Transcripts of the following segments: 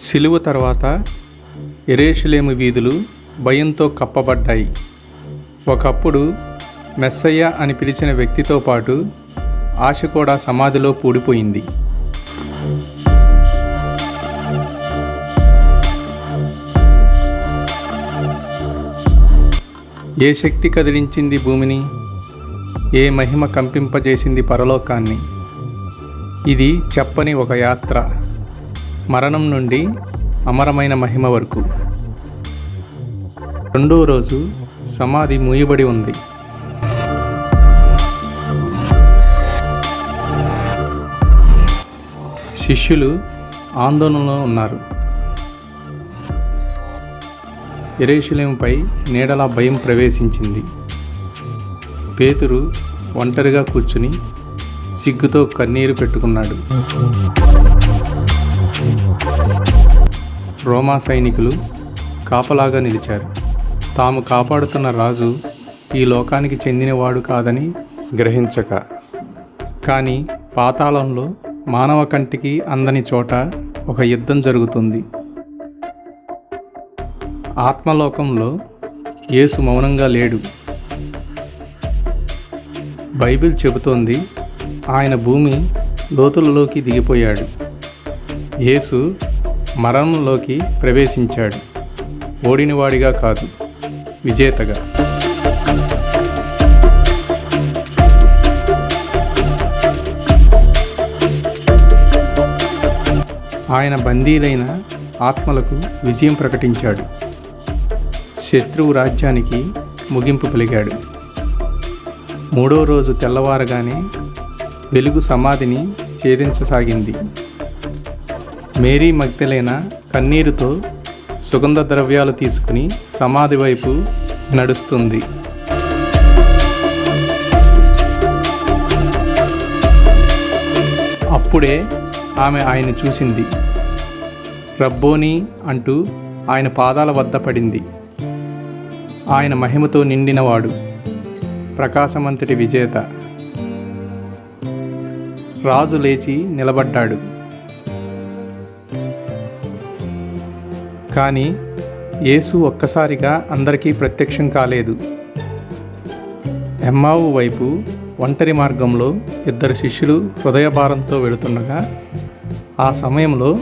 సిలువ తర్వాత ఎరేషులేము వీధులు భయంతో కప్పబడ్డాయి. ఒకప్పుడు మెస్సయ్య అని పిలిచిన వ్యక్తితో పాటు ఆశ కూడా సమాధిలో పూడిపోయింది. ఏ శక్తి కదిలించింది భూమిని? ఏ మహిమ కంపింపజేసింది పరలోకాన్ని? ఇది చెప్పని ఒక యాత్ర. మరణం నుండి అమరమైన మహిమ వరకు. రెండో రోజు సమాధి మూయబడి ఉంది. శిష్యులు ఆందోళనలో ఉన్నారు. ఎరేషులేంపై నీడలా భయం ప్రవేశించింది. పేతురు ఒంటరిగా కూర్చుని సిగ్గుతో కన్నీరు పెట్టుకున్నాడు. రోమా సైనికులు కాపలాగా నిలిచారు. తాము కాపాడుతున్న రాజు ఈ లోకానికి చెందినవాడు కాదని గ్రహించక. కానీ పాతాళంలో మానవ కంటికి అందని చోట ఒక యుద్ధం జరుగుతుంది. ఆత్మలోకంలో యేసు మౌనంగా లేడు. బైబిల్ చెబుతోంది ఆయన భూమి లోతులలోకి దిగిపోయాడు. యేసు మరణంలోకి ప్రవేశించాడు. ఓడినవాడిగా కాదు విజేతగా. ఆయన బందీలైన ఆత్మలకు విజయం ప్రకటించాడు. శత్రువు రాజ్యానికి ముగింపు పలికాడు. మూడో రోజు తెల్లవారగానే వెలుగు సమాధిని ఛేదించసాగింది. మేరీ మగ్ధలేన కన్నీరుతో సుగంధ ద్రవ్యాలు తీసుకుని సమాధి వైపు నడుస్తుంది. అప్పుడే ఆమె ఆయన చూసింది. రబ్బోని అంటూ ఆయన పాదాల వద్ద పడింది. ఆయన మహిమతో నిండినవాడు ప్రకాశమంతటి విజేత. రాజు లేచి నిలబడ్డాడు. కానీ యేసు ఒక్కసారిగా అందరికీ ప్రత్యక్షం కాలేదు. ఎమ్మావు వైపు ఒంటరి మార్గంలో ఇద్దరు శిష్యులు హృదయభారంతో వెళుతుండగా ఆ సమయంలో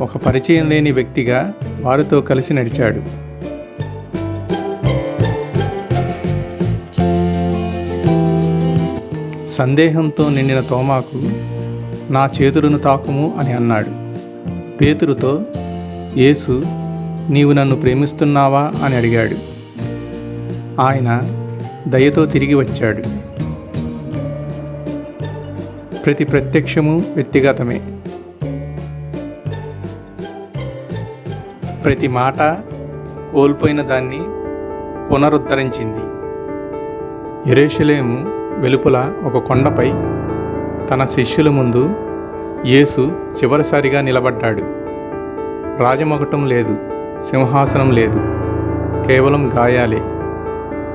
ఒక పరిచయం లేని వ్యక్తిగా వారితో కలిసి నడిచాడు. సందేహంతో నిండిన తోమాకు నా చేతులను తాకుము అని అన్నాడు. పేతురుతో యేసు నీవు నన్ను ప్రేమిస్తున్నావా అని అడిగాడు. ఆయన దయతో తిరిగి వచ్చాడు. ప్రతి ప్రత్యక్షము వ్యక్తిగతమే. ప్రతి మాట కోల్పోయిన దాన్ని పునరుద్ధరించింది. ఎరేషలేము వెలుపల ఒక కొండపై తన శిష్యుల ముందు యేసు చివరిసారిగా నిలబడ్డాడు. రాజమొకటం లేదు సింహాసనం లేదు కేవలం గాయాలే.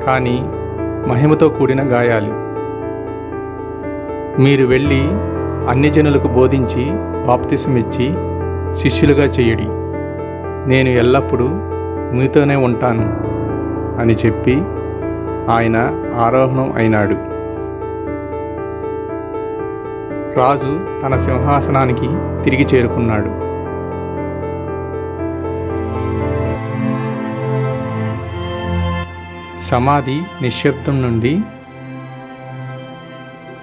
కానీ మహిమతో కూడిన గాయాలు. మీరు వెళ్ళి అన్ని జనులకు బోధించి బాప్తిసమిచ్చి శిష్యులుగా చేయడి. నేను ఎల్లప్పుడూ మీతోనే ఉంటాను అని చెప్పి ఆయన ఆరోహణం అయినాడు. రాజు తన సింహాసనానికి తిరిగి చేరుకున్నాడు. సమాధి నిశ్శబ్దం నుండి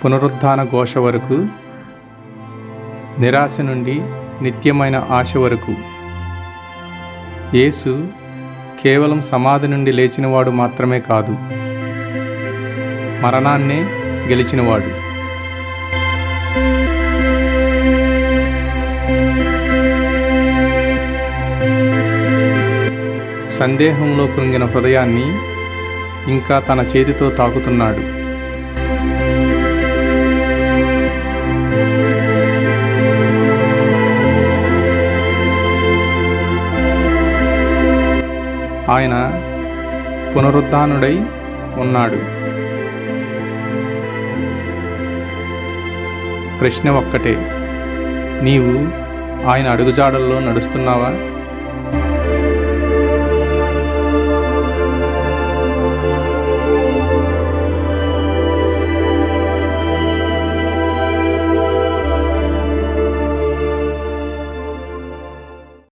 పునరుద్ధాన ఘోష వరకు నిరాశ నుండి నిత్యమైన ఆశ వరకు. యేసు కేవలం సమాధి నుండి లేచినవాడు మాత్రమే కాదు మరణాన్నే గెలిచినవాడు. సందేహంలో కృంగిన హృదయాన్ని ఇంకా తన చేతితో తాకుతున్నాడు. ఆయన పునరుద్ధానుడై ఉన్నాడు. ప్రశ్న ఒక్కటే. నీవు ఆయన అడుగుజాడల్లో నడుస్తున్నావా?